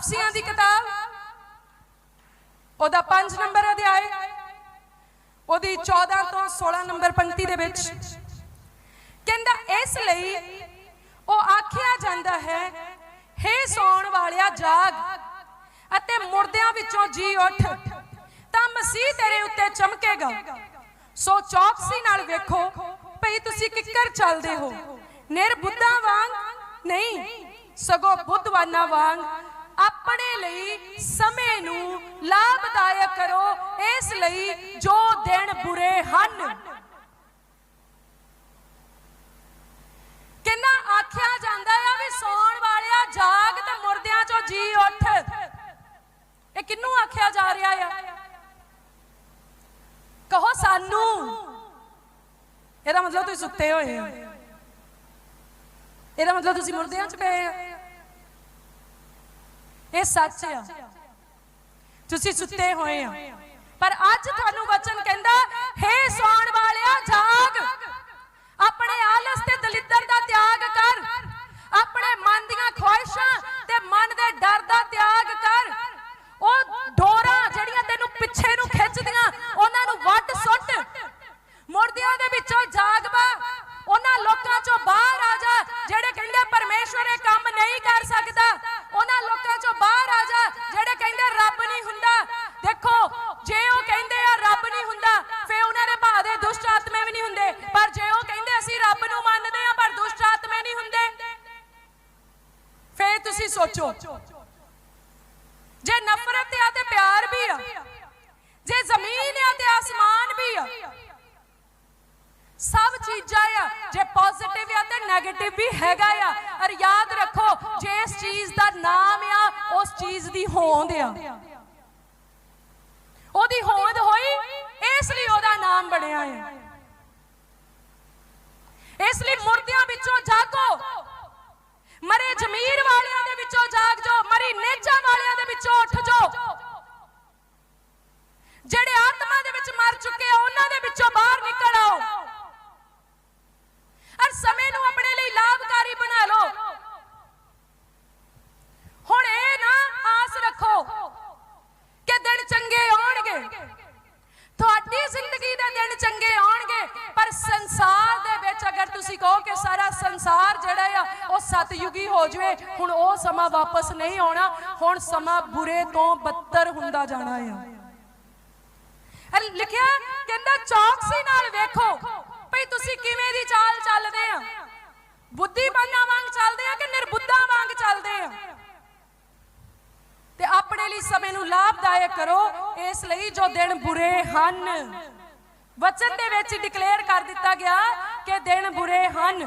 ਅਫਸੀਆਂ ਦੀ ਕਿਤਾਬ। ਉਹਦਾ 5 ਨੰਬਰ ਅਧਿਆਇ। ਉਹਦੀ 14 ਤੋਂ 16 ਨੰਬਰ ਪੰਕਤੀ ਦੇ ਵਿੱਚ। ਕਹਿੰਦਾ, ਇਸ ਲਈ ਉਹ ਆਖਿਆ ਜਾਂਦਾ ਹੈ, ਹੇ ਸੌਣ ਵਾਲਿਆ, ਜਾਗ ਅਤੇ ਮੁਰਦਿਆਂ ਵਿੱਚੋਂ ਜੀ ਉੱਠ, ਤਾਂ ਮਸੀਹ ਤੇਰੇ ਉੱਤੇ ਚਮਕੇਗਾ। ਸੋ ਚੌਕਸੀ ਨਾਲ ਵੇਖੋ ਭਈ ਤੁਸੀਂ ਕਿੱਕਰ ਚੱਲਦੇ ਹੋ। ਨਿਰਬੁੱਧਾਂ ਵਾਂਗ ਨਹੀਂ, ਸਗੋਂ ਬੁੱਧਵਾਨਾਂ ਵਾਂਗ ਆਪਣੇ ਲਈ ਸਮੇਂ ਨੂੰ ਲਾਭਦਾਇਕ ਕਰੋ, ਇਸ ਲਈ ਜੋ ਦਿਨ ਬੁਰੇ ਹਨ। ਕਿੰਨਾ ਆਖਿਆ ਜਾਂਦਾ ਆ ਵੀ ਸੌਣ ਵਾਲਿਆ ਜਾਗ ਤੇ ਮੁਰਦਿਆਂ ਚੋਂ ਜੀ ਉੱਠ। ਇਹ ਕਿੰਨੂੰ ਆਖਿਆ ਜਾ ਰਿਹਾ ਆ? ਕਹੋ ਸਾਨੂੰ। ਇਹਦਾ ਮਤਲਬ ਤੁਸੀਂ ਸੁੱਤੇ ਹੋਏ ਆ ਇਹਦਾ ਮਤਲਬ ਤੁਸੀਂ ਮੁਰਦਿਆਂ 'ਚ ਪਏ ਆ ਇਹ ਸੱਚ ਆ। ਤੁਸੀਂ ਸੁੱਤੇ ਹੋਏ ਆ। ਪਰ ਅੱਜ ਤੁਹਾਨੂੰ ਵਚਨ ਕਹਿੰਦਾ, ਹੇ ਸੌਣ ਵਾਲਿਆ, ਜਾਗ। ਆਪਣੇ ਆਲਸ ਤੇ ਦਲਿੱਦਰ ਦਾ ਤਿਆਗ ਕਰ। ਆਪਣੇ ਮਨ ਦੀਆਂ ਖੁਆਇਸ਼ਾਂ ਤੇ ਮਨ ਦੇ ਡਰ ਦਾ ਤਿਆਗ ਕਰ। ਉਹ ਡੋਰਾਂ ਜਿਹੜੀਆਂ ਤੈਨੂੰ ਪਿੱਛੇ ਨੂੰ ਖਿੱਚਦੀਆਂ ਉਹਨਾਂ ਨੂੰ ਵੱਢ ਸੁੱਟ ਮੁਰਦਿਆਂ ਦੇ ਵਿੱਚੋਂ ਜਾਗ ਬਾ ਉਹਨਾਂ ਲੋਕਾਂ ਚੋਂ ਬਾਹਰ ਆ ਜਾ ਜਿਹੜੇ ਕਹਿੰਦੇ ਪਰਮੇਸ਼ਵਰ ਇਹ ਕੰਮ ਨਹੀਂ ਕਰ ਸਕਦਾ ਉਹਨਾਂ ਲੋਕਾਂ ਚੋਂ ਬਾਹਰ ਆ ਜਾ ਜਿਹੜੇ ਕਹਿੰਦੇ ਰੱਬ ਨਹੀਂ ਹੁੰਦਾ ਦੇਖੋ ਜੇ ਉਹ ਕਹਿੰਦੇ ਆ ਰੱਬ ਨਹੀਂ ਹੁੰਦਾ ਫੇ ਉਹਨਾਂ ਦੇ ਭਾਅ ਦੇ ਦੁਸ਼ਟ ਆਤਮੇ ਵੀ ਨਹੀਂ ਹੁੰਦੇ ਪਰ ਜੇ ਉਹ ਕਹਿੰਦੇ ਅਸੀਂ ਰੱਬ ਨੂੰ ਮੰਨਦੇ ਆ ਪਰ ਦੁਸ਼ਟ ਆਤਮੇ ਨਹੀਂ ਹੁੰਦੇ ਫੇ ਤੁਸੀਂ ਸੋਚੋ। ਜੇ ਨਫ਼ਰਤ ਆ ਤੇ ਪਿਆਰ ਵੀ ਆ। ਜੇ ਜ਼ਮੀਨ ਆ ਤੇ ਆਸਮਾਨ ਵੀ ਆ। ਸਭ ਚੀਜ਼ਾਂ ਆ, ਜੇ ਪੋਜ਼ਿਟਿਵ ਆ ਤੇ 네ਗੇਟਿਵ ਵੀ ਹੈਗਾ ਆ। ਔਰ ਯਾਦ ਰੱਖੋ ਜੇ ਇਸ ਚੀਜ਼ ਦਾ ਨਾਮ ਆ, ਉਸ ਚੀਜ਼ ਦੀ ਹੋਂਦ ਆ। ਉਹਦੀ ਹੋਂਦ ਹੋਈ, ਇਸ ਲਈ ਉਹਦਾ ਨਾਮ ਬਣਿਆ ਆ। ਇਸ ਲਈ ਮੁਰਦਿਆਂ ਵਿੱਚੋਂ ਜਾਗੋ। ਮਰੇ ਜ਼ਮੀਰ ਵਾਲਿਆਂ ਦੇ ਵਿੱਚੋਂ ਜਾਗ ਜਾਓ, ਮਰੀ ਨੇਜਾ ਵਾਲਿਆਂ ਦੇ ਵਿੱਚੋਂ ਉੱਠ ਜਾਓ। ਜਿਹੜੇ ਆਤਮਾ ਦੇ ਵਿੱਚ ਮਰ ਚੁੱਕੇ ਆ, ਉਹਨਾਂ ਦੇ ਵਿੱਚੋਂ ਬਾਹਰ ਨਿਕਲ ਆਓ। ਹਰ ਸਮੇਂ ਨੂੰ ਆਪਣੇ ਲਈ ਲਾਭਕਾਰੀ ਬਣਾ ਲਓ। ਹੁਣ ਇਹ ਨਾ ਆਸ ਰੱਖੋ ਕਿ ਦਿਨ ਚੰਗੇ ਆਉਣਗੇ। ਤੁਹਾਡੀ ਜ਼ਿੰਦਗੀ ਦੇ ਦਿਨ ਚੰਗੇ ਆਉਣਗੇ, ਪਰ ਸੰਸਾਰ ਦੇ ਵਿੱਚ ਅਗਰ ਤੁਸੀਂ ਕਹੋ ਕਿ ਸੰਸਾਰ ਜਿਹੜਾ ਆ, ਉਹ ਸਤਯੁਗੀ ਹੋ ਜਵੇ। ਹੁਣ ਉਹ ਸਮਾਂ ਵਾਪਸ ਨਹੀਂ ਆਉਣਾ। ਹੁਣ ਸਮਾਂ ਬੁਰੇ ਤੋਂ ਬੱਤਰ ਹੁੰਦਾ ਜਾਣਾ ਆ। ਲਿਖਿਆ, ਕਹਿੰਦਾ ਚੌਕਸੀ ਨਾਲ ਵੇਖੋ ਭਈ ਤੁਸੀਂ ਕਿਵੇਂ ਦੀ ਚਾਲ ਚੱਲਦੇ ਆ। ਬੁੱਧੀਮਾਨਾਂ ਵਾਂਗ ਚੱਲਦੇ ਆ ਕਿ ਨਿਰਬੁੱਧਾਂ ਵਾਂਗ ਚੱਲਦੇ ਆ? ਤੇ ਆਪਣੇ ਲਈ ਸਮੇਂ ਨੂੰ ਲਾਭਦਾਇਕ ਕਰੋ, ਇਸ ਲਈ ਜੋ ਦਿਨ ਬੁਰੇ ਹਨ। ਵਚਨ ਦੇ ਵਿੱਚ ਡਿਕਲੇਅਰ ਕਰ ਦਿੱਤਾ ਗਿਆ ਕਿ ਦਿਨ ਬੁਰੇ ਹਨ।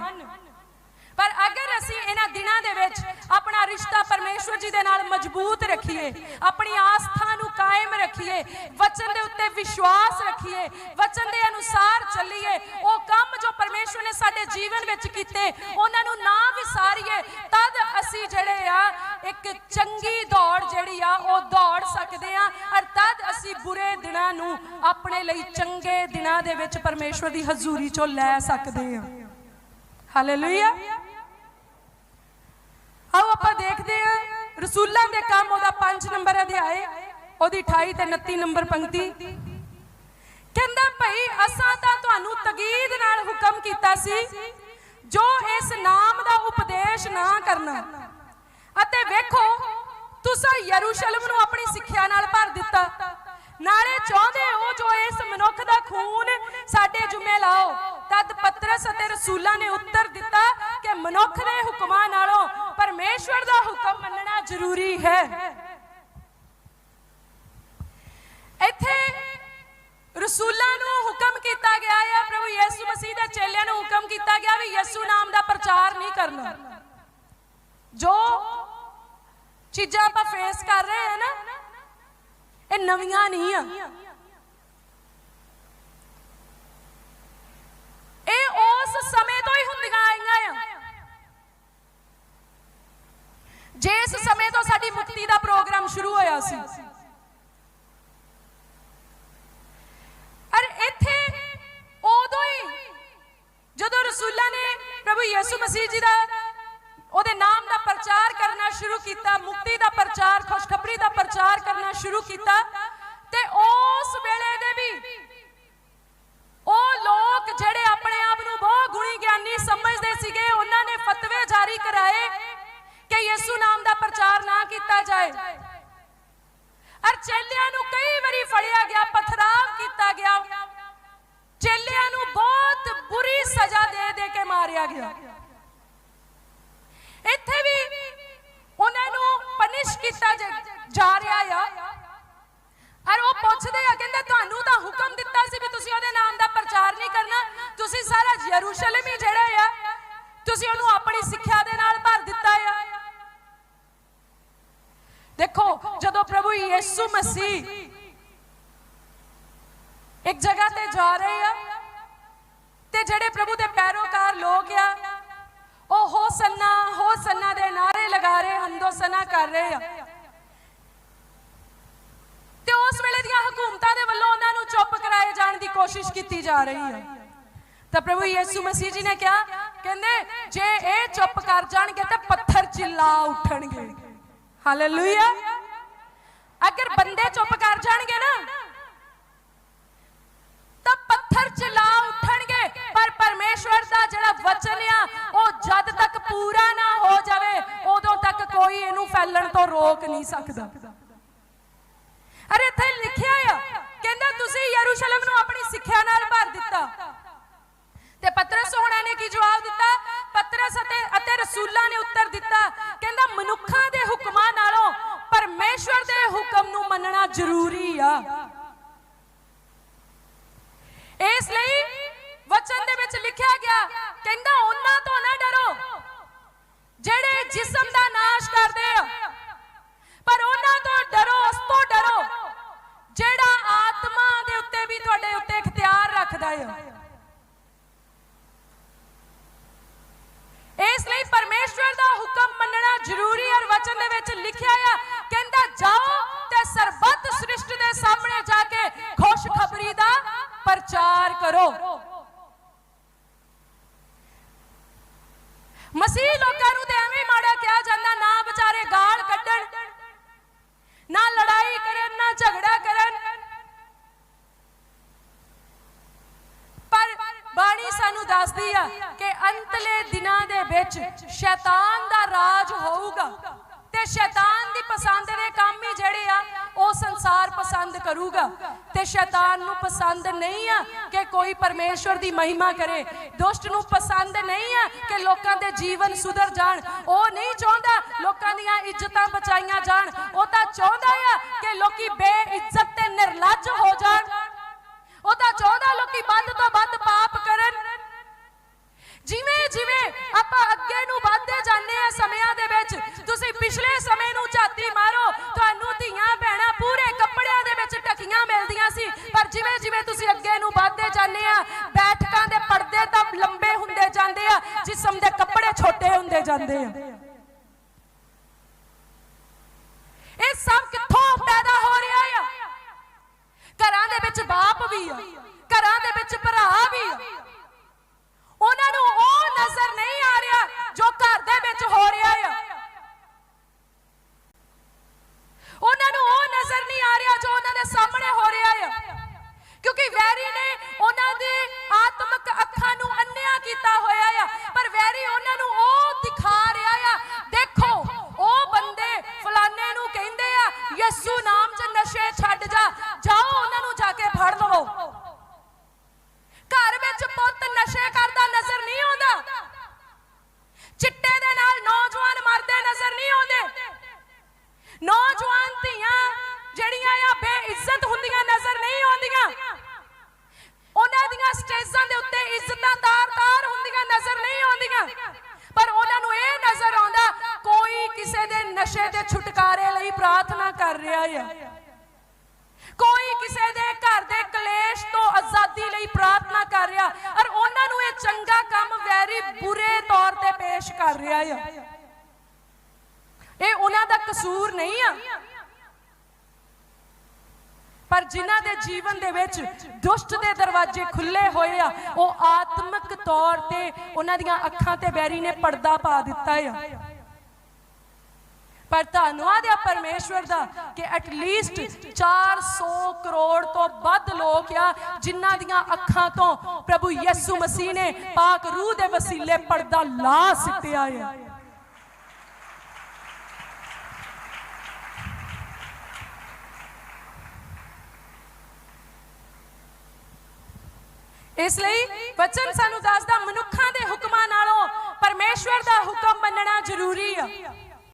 ਪਰ ਅਗਰ ਅਸੀਂ ਇਹਨਾਂ ਦਿਨਾਂ ਦੇ ਵਿੱਚ ਆਪਣਾ ਰਿਸ਼ਤਾ ਪਰਮੇਸ਼ਵਰ ਜੀ ਦੇ ਨਾਲ ਮਜ਼ਬੂਤ ਰੱਖੀਏ, ਆਪਣੀ ਆਸਥਾ ਨੂੰ ਕਾਇਮ ਰੱਖੀਏ, ਵਚਨ ਦੇ ਉੱਤੇ ਵਿਸ਼ਵਾਸ ਰੱਖੀਏ, ਵਚਨ ਦੇ ਅਨੁਸਾਰ ਚੱਲੀਏ, ਉਹ ਕੰਮ ਜੋ ਪਰਮੇਸ਼ਵਰ ਨੇ ਸਾਡੇ ਜੀਵਨ ਵਿੱਚ ਕੀਤੇ, ਉਹਨਾਂ ਨੂੰ ਨਾ ਵਿਸਾਰੀਏ, ਤਦ ਅਸੀਂ ਜਿਹੜੇ ਆ, ਇੱਕ ਚੰਗੀ ਦੌੜ ਜਿਹੜੀ ਆ, ਉਹ ਦੌੜ ਸਕਦੇ ਆ ਅਰ ਤਦ ਅਸੀਂ ਬੁਰੇ ਦਿਨਾਂ ਨੂੰ ਆਪਣੇ ਲਈ ਚੰਗੇ ਦਿਨਾਂ ਦੇ ਵਿੱਚ ਪਰਮੇਸ਼ਵਰ ਦੀ ਹਜ਼ੂਰੀ ਚੋਂ ਲੈ ਸਕਦੇ ਆ। ਹਾਲੇਲੂਇਆ ਆਓ ਆਪਾਂ ਦੇਖਦੇ ਹਾਂ, ਰਸੂਲਾਂ ਦੇ ਕੰਮ ਉਹਦਾ 5 ਨੰਬਰ ਅਧਿਆਏ, ਉਹਦੀ 28 ਤੇ 29 ਨੰਬਰ ਪੰਕਤੀ। ਕਹਿੰਦਾ ਭਈ, ਅਸਾਂ ਤਾਂ ਤੁਹਾਨੂੰ ਤਗੀਦ ਨਾਲ ਹੁਕਮ ਕੀਤਾ ਸੀ, ਜੋ ਇਸ ਨਾਮ ਦਾ ਉਪਦੇਸ਼ ਨਾ ਕਰਨਾ। ਅਤੇ ਵੇਖੋ, ਤੁਸੀਂ ਯਰੂਸ਼ਲਮ ਨੂੰ ਆਪਣੀ ਸਿੱਖਿਆ ਨਾਲ ਭਰ ਦਿੱਤਾ। ਨਾਲੇ ਚਾਹੁੰਦੇ ਹੋ ਜੋ ਇਸ ਮਨੁੱਖ ਦਾ ਖੂਨ ਸਾਡੇ ਜੁਮੇ ਲਾਓ। ਤਦ ਪਤਰਸ ਅਤੇ ਰਸੂਲਾਂ ਨੇ ਉੱਤਰ ਦਿੱਤਾ ਕਿ ਮਨੁੱਖ ਦੇ ਹੁਕਮਾਂ ਨਾਲੋਂ ਪਰਮੇਸ਼ਵਰ ਦਾ ਹੁਕਮ ਮੰਨਣਾ ਜ਼ਰੂਰੀ ਹੈ। ਇੱਥੇ ਰਸੂਲਾਂ ਨੂੰ ਹੁਕਮ ਕੀਤਾ ਗਿਆ ਹੈ, ਪ੍ਰਭੂ ਯਿਸੂ ਮਸੀਹ ਦੇ ਚੇਲਿਆਂ ਨੂੰ ਹੁਕਮ ਕੀਤਾ ਗਿਆ ਵੀ ਯਿਸੂ ਨਾਮ ਦਾ ਪ੍ਰਚਾਰ ਨਹੀਂ ਕਰਨਾ। ਜੋ ਚੀਜ਼ਾਂ ਆਪਾਂ ਫੇਸ ਕਰ ਰਹੇ ਹਾਂ ਨਾ, ਇਹ ਨਵੀਆਂ ਨਹੀਂ ਆ। ਜਿਸ ਸਮੇਂ ਤੋਂ ਸਾਡੀ ਮੁਕਤੀ ਦਾ ਪ੍ਰੋਗਰਾਮ ਸ਼ੁਰੂ ਹੋਇਆ ਸੀ। ਅਰ ਇੱਥੇ ਉਦੋਂ ਹੀ ਜਦੋਂ ਰਸੂਲਾਂ ਨੇ ਪ੍ਰਭੂ ਯਿਸੂ ਮਸੀਹ ਜੀ ਦਾ ਉਹਦੇ ਨਾਮ ਦਾ ਪ੍ਰਚਾਰ ਕਰਨਾ ਸ਼ੁਰੂ ਕੀਤਾ, ਮੁਕਤੀ ਦਾ ਪ੍ਰਚਾਰ, ਖੁਸ਼ਖਬਰੀ ਦਾ ਪ੍ਰਚਾਰ ਕਰਨਾ ਸ਼ੁਰੂ ਕੀਤਾ, ਤੇ ਉਸ ਵੇਲੇ ਦੇ ਵੀ ਉਹ ਲੋਕ ਜਿਹੜੇ ਆਪਣੇ ਆਪ ਨੂੰ ਬਹੁਤ ਗੁਣੀ ਗਿਆਨੀ ਸਮਝਦੇ ਸੀਗੇ, ਉਹਨਾਂ ਨੇ ਫਤਵੇ ਜਾਰੀ ਕਰਾਏ। ਕਿ ਯਿਸੂ ਨਾਮ ਦਾ ਪ੍ਰਚਾਰ ਨਾ ਕੀਤਾ ਜਾਏ। ਅਰ ਚੇਲਿਆਂ ਨੂੰ ਕਈ ਵਾਰੀ ਫੜਿਆ ਗਿਆ, ਪਥਰਾਵ ਕੀਤਾ ਗਿਆ। ਚੇਲਿਆਂ ਨੂੰ ਬਹੁਤ ਬੁਰੀ ਸਜ਼ਾ ਦੇ ਦੇ ਕੇ ਮਾਰਿਆ ਗਿਆ। ਇੱਥੇ ਵੀ ਉਹਨਾਂ ਨੂੰ ਪਨਿਸ਼ ਕੀਤਾ ਜਾ ਰਿਹਾ ਆ। ਅਰ ਉਹ ਪੁੱਛਦੇ ਆ, ਕਹਿੰਦੇ ਤੁਹਾਨੂੰ ਤਾਂ ਹੁਕਮ ਦਿੱਤਾ ਸੀ ਵੀ ਤੁਸੀਂ ਉਹਦੇ ਨਾਮ ਦਾ ਪ੍ਰਚਾਰ ਨਹੀਂ ਕਰਨਾ। ਤੁਸੀਂ ਸਾਰਾ ਯਰੂਸ਼ਲਮ ਹੀ ਜਿਹੜਾ ਆ, ਤੁਸੀਂ ਉਹਨੂੰ ਆਪਣੀ ਸਿੱਖਿਆ ਦੇ ਨਾਲ ਦੇਖੋ, ਜਦੋਂ ਪ੍ਰਭੂ ਯੀਸ਼ੂ ਮਸੀਹ ਇੱਕ ਜਗ੍ਹਾ ਤੇ ਜਾ ਰਹੇ ਆ, ਤੇ ਜਿਹੜੇ ਪ੍ਰਭੂ ਦੇ ਪੈਰੋਕਾਰ ਲੋਕ ਆ, ਉਹ ਹੋ ਸੰਨਾ ਹੋ ਸੰਨਾ ਦੇ ਨਾਰੇ ਲਗਾ ਰਹੇ ਹੰਦੋ ਸਨਾ ਕਰ ਰਹੇ ਆ। ਤੇ ਉਸ ਵੇਲੇ ਦੀਆਂ ਹਕੂਮਤਾਂ ਦੇ ਵੱਲੋਂ ਉਹਨਾਂ ਨੂੰ ਚੁੱਪ ਕਰਾਏ ਜਾਣ ਦੀ ਕੋਸ਼ਿਸ਼ ਕੀਤੀ ਜਾ ਰਹੀ ਹੈ ਤਾਂ ਪ੍ਰਭੂ ਯੀਸ਼ੂ ਮਸੀਹ ਜੀ ਨੇ ਕਿਹਾ, ਕਹਿੰਦੇ, ਜੇ ਇਹ ਚੁੱਪ ਕਰ ਜਾਣਗੇ ਤਾਂ ਪੱਥਰ ਚਿੱਲਾ ਉੱਠਣਗੇ। ਹਾਲੇਲੂਇਆ ਅਗਰ ਬੰਦੇ ਚੁੱਪ ਕਰ ਜਾਣਗੇ ਨਾ ਤਾਂ ਪੱਥਰ ਚਿਲਾ ਉੱਠਣਗੇ ਪਰ ਪਰਮੇਸ਼ਵਰ ਦਾ ਜਿਹੜਾ ਵਚਨ ਆ ਉਹ ਜਦ ਤੱਕ ਪੂਰਾ ਨਾ ਹੋ ਜਾਵੇ ਉਦੋਂ ਤੱਕ ਕੋਈ ਇਹਨੂੰ ਫੈਲਣ ਤੋਂ ਰੋਕ ਨਹੀਂ ਸਕਦਾ ਅਰੇ ਇੱਥੇ ਲਿਖਿਆ ਵਚਨ ਦੇ ਵਿੱਚ ਲਿਖਿਆ ਗਿਆ, ਕਹਿੰਦਾ ਉਹਨਾਂ ਤੋਂ ਨਾ ਡਰੋ। ਜਿਹੜੇ ਜਿਸਮ ਦਾ ਨਾਸ਼ ਕਰਦੇ ਆ, ਪਰ ਉਹਨਾਂ ਤੋਂ ਡਰੋ, ਉਸ ਤੋਂ ਡਰੋ। ਜਿਹੜਾ ਆਤਮਾ ਦੇ ਉੱਤੇ ਵੀ ਤੁਹਾਡੇ ਉੱਤੇ ਇਖਤਿਆਰ ਰੱਖਦਾ ਹੈ ਇਸ ਲਈ ਪਰਮੇਸ਼ਵਰ ਦਾ ਹੁਕਮ ਮੰਨਣਾ ਜ਼ਰੂਰੀ ਹੈ ਵਚਨ ਦੇ ਵਿੱਚ ਲਿਖਿਆ ਆ, ਕਹਿੰਦਾ ਜਾਓ ਤੇ ਸਰਬੱਤ ਸ੍ਰਿਸ਼ਟ ਦੇ ਸਾਹਮਣੇ ਜਾ ਕੇ ਖੁਸ਼ਖਬਰੀ ਦਾ ਪ੍ਰਚਾਰ ਕਰੋ ਮਸੀਹ ਲੋਕਾਂ ਨੂੰ ਤੇ ਐਵੇਂ ਮਾੜਾ ਕਿਹਾ ਜਾਂਦਾ ਨਾ ਵਿਚਾਰੇ ਗਾਲ ਕੱਢਣ ਨਾ ਲੜਾਈ ਕਰਨ ਝਗੜਾ ਕਰਨ। ਪਰ ਬਾਣੀ ਸਾਨੂੰ ਦੱਸਦੀ ਆ ਕਿ ਅੰਤਲੇ ਦਿਨਾਂ ਦੇ ਵਿੱਚ ਸ਼ੈਤਾਨ ਦਾ ਰਾਜ ਹੋਊਗਾ ਤੇ ਸ਼ੈਤਾਨ ਦੀ ਪਸੰਦ ਦੇ ਕੰਮ ਹੀ ਜਿਹੜੇ ਆ ਉਹ ਸੰਸਾਰ ਪਸੰਦ ਕਰੂਗਾ ਤੇ ਸ਼ੈਤਾਨ ਨੂੰ ਪਸੰਦ ਨਹੀਂ ਆ ਕਿ ਕੋਈ ਪਰਮੇਸ਼ਵਰ ਦੀ ਮਹਿਮਾ ਕਰੇ। ਦੁਸ਼ਟ ਨੂੰ ਪਸੰਦ ਨਹੀਂ ਆ ਕਿ ਲੋਕਾਂ ਦੇ ਜੀਵਨ ਸੁਧਰ ਜਾਣ। ਉਹ ਨਹੀਂ ਚਾਹੁੰਦਾ ਲੋਕਾਂ ਦੀਆਂ ਇੱਜ਼ਤਾਂ ਬਚਾਈਆਂ ਜਾਣ। ਉਹ ਤਾਂ ਚਾਹੁੰਦਾ ਆ ਕਿ ਲੋਕੀ ਬੇਇੱਜ਼ਤ ਤੇ ਨਿਰਲੱਜ ਹੋ ਜਾਣ। ਉਹ ਤਾਂ ਚਾਹੁੰਦਾ ਲੋਕੀ ਵੱਧ ਤੋਂ ਵੱਧ ਪਾਪ ਕਰਨ। ਜਿਵੇਂ ਜਿਵੇਂ ਆਪਾਂ ਅੱਗੇ ਨੂੰ ਵੱਧ ਜਾਂਦੇ ਆ ਨਸ਼ੇ ਦੇ ਛੁਟਕਾਰੇ ਲਈ ਪ੍ਰਾਰਥਨਾ ਕਰ ਰਿਹਾ ਹੈ ਕੋਈ ਕਿਸੇ ਦੇ ਘਰ ਦੇ ਕਲੇਸ਼ ਤੋਂ ਆਜ਼ਾਦੀ ਲਈ ਪ੍ਰਾਰਥਨਾ ਕਰ ਰਿਹਾ, ਔਰ ਉਹਨਾਂ ਨੂੰ ਇਹ ਚੰਗਾ ਕੰਮ ਵੈਰੀ ਬੁਰੇ ਤੌਰ ਤੇ ਪੇਸ਼ ਕਰ ਰਿਹਾ ਹੈ ਇਹ ਉਹਨਾਂ ਦਾ ਕਸੂਰ ਨਹੀਂ ਆ। ਪਰ ਜਿਨ੍ਹਾਂ ਦੇ ਜੀਵਨ ਦੇ ਵਿੱਚ ਦੁਸ਼ਟ ਦੇ ਦਰਵਾਜ਼ੇ ਖੁੱਲੇ ਹੋਏ ਆ, ਉਹ ਆਤਮਿਕ ਤੌਰ ਤੇ ਉਹਨਾਂ ਦੀਆਂ ਅੱਖਾਂ ਤੇ ਬੈਰੀ ਨੇ ਪਰਦਾ ਪਾ ਦਿੱਤਾ ਆ। ਪਰ ਧੰਨਵਾਦ ਆ ਪਰਮੇਸ਼ਵਰ ਦਾ ਕਿ ਐਟ ਲੀਸਟ 400 ਕਰੋੜ ਤੋਂ ਵੱਧ ਲੋਕ ਆ, ਜਿਨ੍ਹਾਂ ਦੀਆਂ ਅੱਖਾਂ ਤੋਂ ਪ੍ਰਭੂ ਯਿਸੂ ਮਸੀਹ ਨੇ ਪਾਕ ਰੂਹ ਦੇ ਵਸੀਲੇ ਪਰਦਾ ਲਾ ਸਿੱਟਿਆ ਹੈ ਇਸ ਲਈ ਵਚਨ ਸਾਨੂੰ ਦੱਸਦਾ, ਮਨੁੱਖਾਂ ਦੇ ਹੁਕਮਾਂ ਨਾਲੋਂ ਪਰਮੇਸ਼ਵਰ ਦਾ ਹੁਕਮ ਮੰਨਣਾ ਜ਼ਰੂਰੀ ਆ।